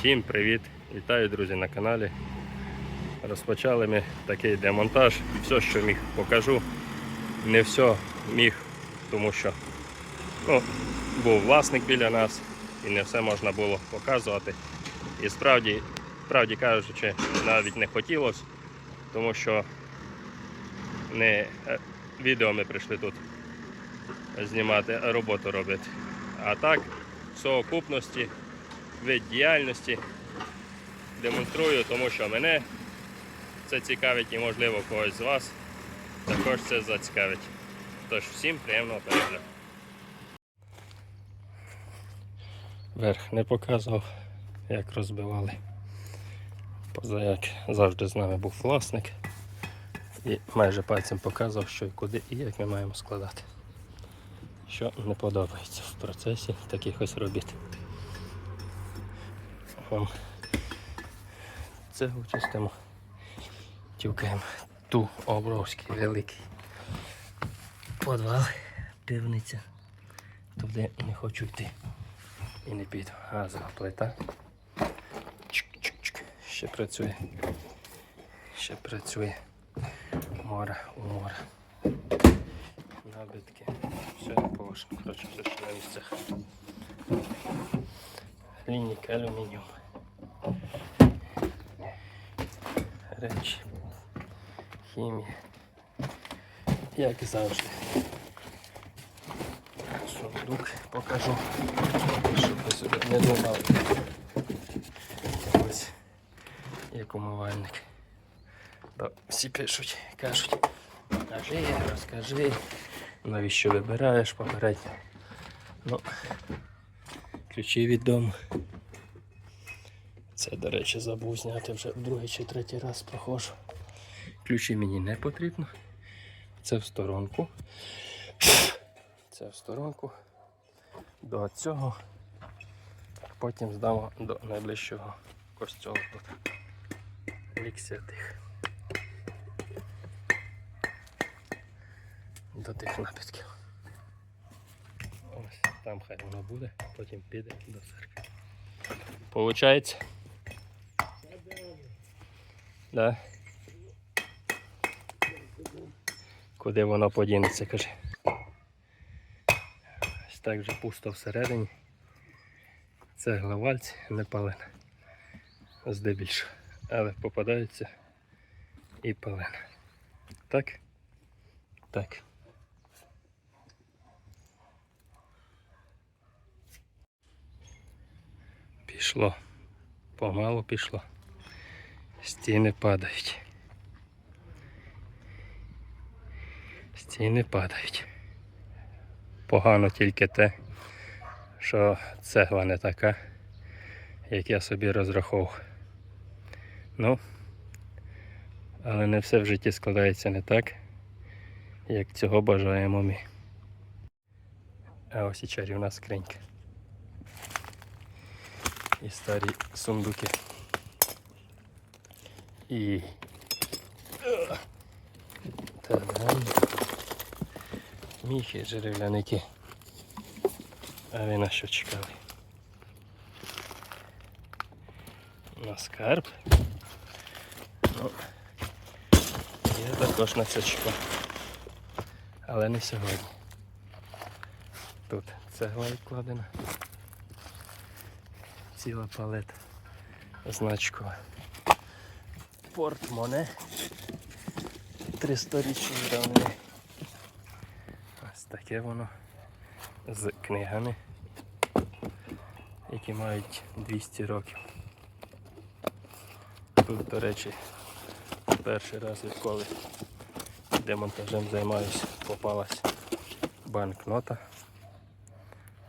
Всім привіт! Вітаю, друзі, на каналі. Розпочали ми такий демонтаж. Все, що міг, покажу. Не все міг, тому що ну, був власник біля нас і не все можна було показувати. І справді, справді кажучи, навіть не хотілося, тому що не е, відео ми прийшли тут знімати, а роботу робити. А так, в совокупності вид діяльності демонструю, тому що мене це цікавить і можливо когось з вас також це зацікавить. Тож всім приємного перегляду. Верх не показував, як розбивали. Поза як завжди з нами був власник і майже пальцем показував, що і куди і як ми маємо складати. Що не подобається в процесі таких ось робіт. Вам цеглу чистимо, тюкаємо ту обровський великий подвал, пивниця. Туди не хочу йти і не піду. Газова плита. Чик-чик-чик. Ще працює. Ще працює. Море у море. Набитки. Все положено. Коротше, все ще на місцях. Лінійка алюмініум. Речі. Хімія. Як і завжди. Сундук покажу, щоб ви собі не думали. Ось як умивальник. То всі пишуть, кажуть, покажи, розкажи, навіщо вибираєш попередньо. Ну, ключі від дому. Це, до речі, забув зняти вже другий чи третій раз проходжу. Ключі мені не потрібно. Це в сторонку. Це в сторонку. До цього. Потім здамо до найближчого костюму тут. Лік святих. До тих напитків. Ось там хай воно буде, потім піде до церкви. Получається? Да. Куди воно подінеться, каже. Ось так вже пусто всередині. Цегла вальць не палена. Здебільшого. Але попадаються і палена. Так? Так. Пішло. Помалу пішло. Стіни падають. Стіни падають. Погано тільки те, що цегла не така, як я собі розраховував. Ну, але не все в житті складається не так, як цього бажаємо ми. А ось і чарівна скринька. І старі сундуки. І міхи жеревляники. А ви на що чекали? На скарб. Ну, я також на це чекав. Але не сьогодні. Тут цегла відкладена. Ціла палета значкова. Портмоне. 300-річної давнини. Ось таке воно з книгами, які мають 200 років. Тут, до речі, перший раз відколи демонтажем займаюся, попалась банкнота.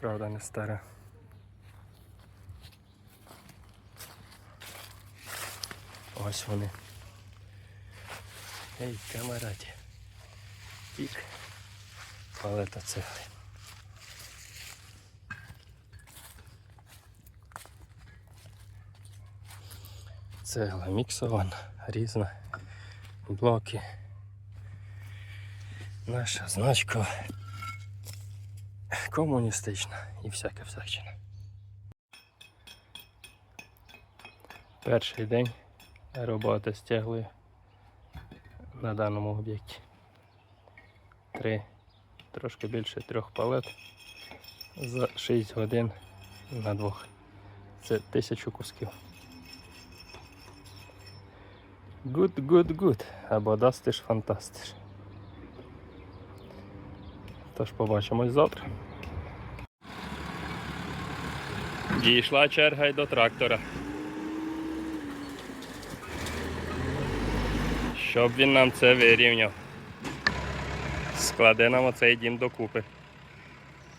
Правда, не стара. Ось вони. Ей, камараді. Тік. Палета цегли. Цегла міксована, різна, блоки. Наша значка комуністична і всяка всячина. Перший день роботи з тяглою на даному об'єкті. Три, трошки більше трьох палет за 6 годин на двох. Це тисячу кусків. Good, good, good. Або дастиш фантастиш. Тож побачимось завтра. Дійшла черга й до трактора. Щоб він нам це вирівняв. Складе нам оцей дім докупи.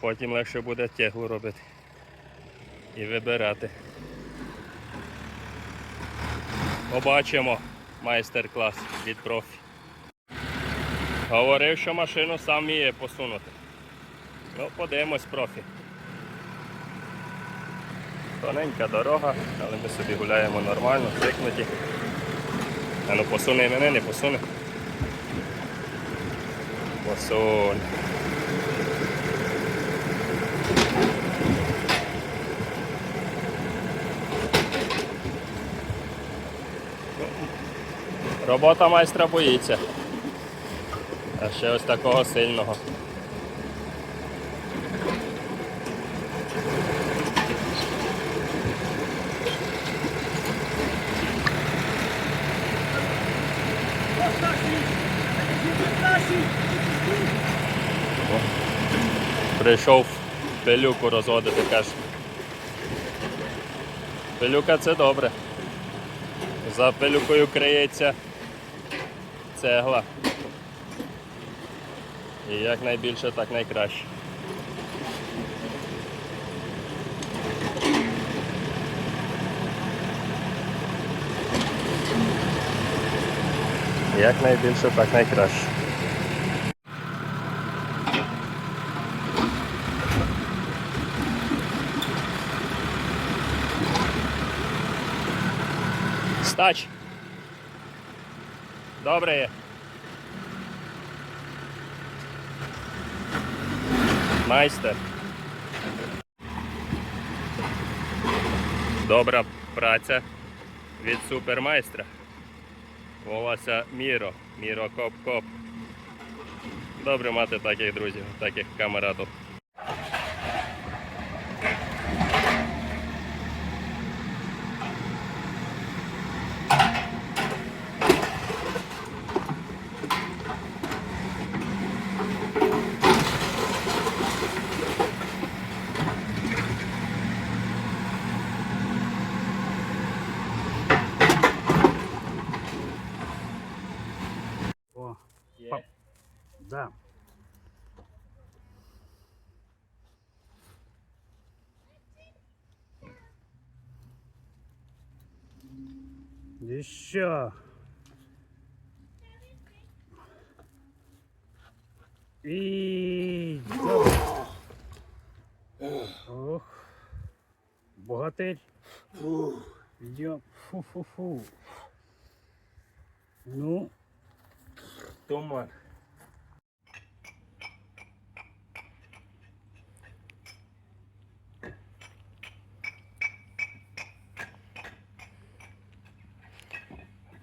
Потім легше буде тяглу робити. І вибирати. Побачимо майстер-клас від профі. Говорив, що машину сам вміє посунути. Ну, подивимось профі. Тоненька дорога, але ми собі гуляємо нормально, цикнуті. А ну посуне мене, не посуне. Посуне. Робота майстра боїться. А ще ось такого сильного. Прийшов пилюку розводити, каже. Пилюка це добре. За пилюкою криється цегла. І як найбільше, так найкраще. Як найбільше, так найкраще. Стач. Добре є. Майстер. Добра праця від супермайстра. Волося Міро. Міро Коп-Коп. Добре мати таких друзів, таких камератів. Да. Еще. И... Ох. Богатырь. Идем. Фу-фу-фу. Ну, Туман.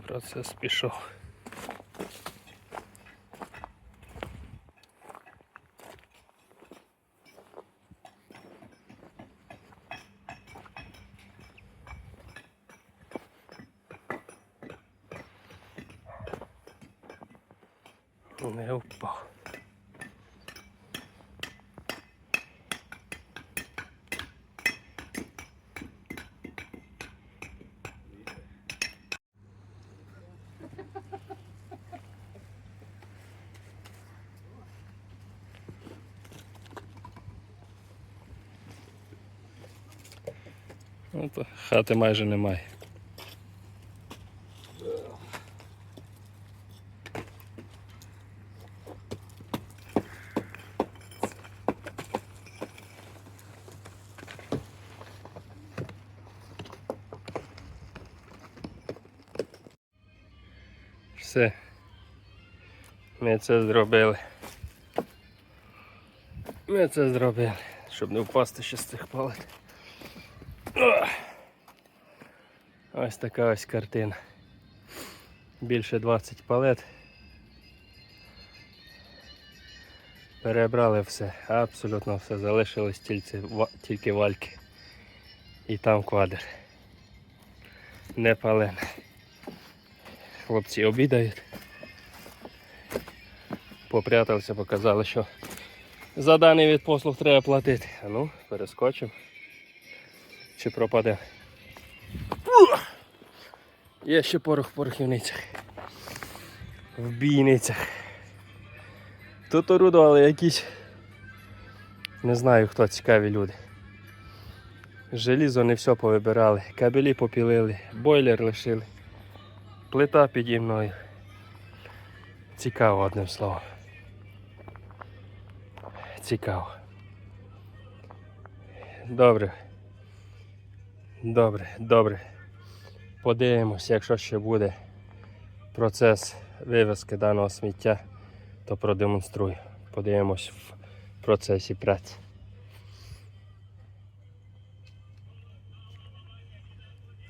Процес пішов. Не впав. Ну, то хати майже немає. Все. Ми це зробили. Ми це зробили, щоб не впасти ще з цих палет. Ось така ось картина. Більше 20 палет. Перебрали все, абсолютно все. Залишились тільки, тільки вальки. І там квадр. Не палене. Хлопці обідають. Попряталися, показали, що за даний від послуг треба платити. А ну, перескочимо. Чи пропаде. Є ще порох в порохівницях. В бійницях. Тут орудували якісь. Не знаю хто цікаві люди. Желізо не все повибирали, кабелі попілили, бойлер лишили. Плита піді мною. Цікаво одним словом. Цікаво. Добре. Добре, добре. Подивимося, якщо ще буде процес вивезки даного сміття, то продемонструю. Подивимось в процесі праці.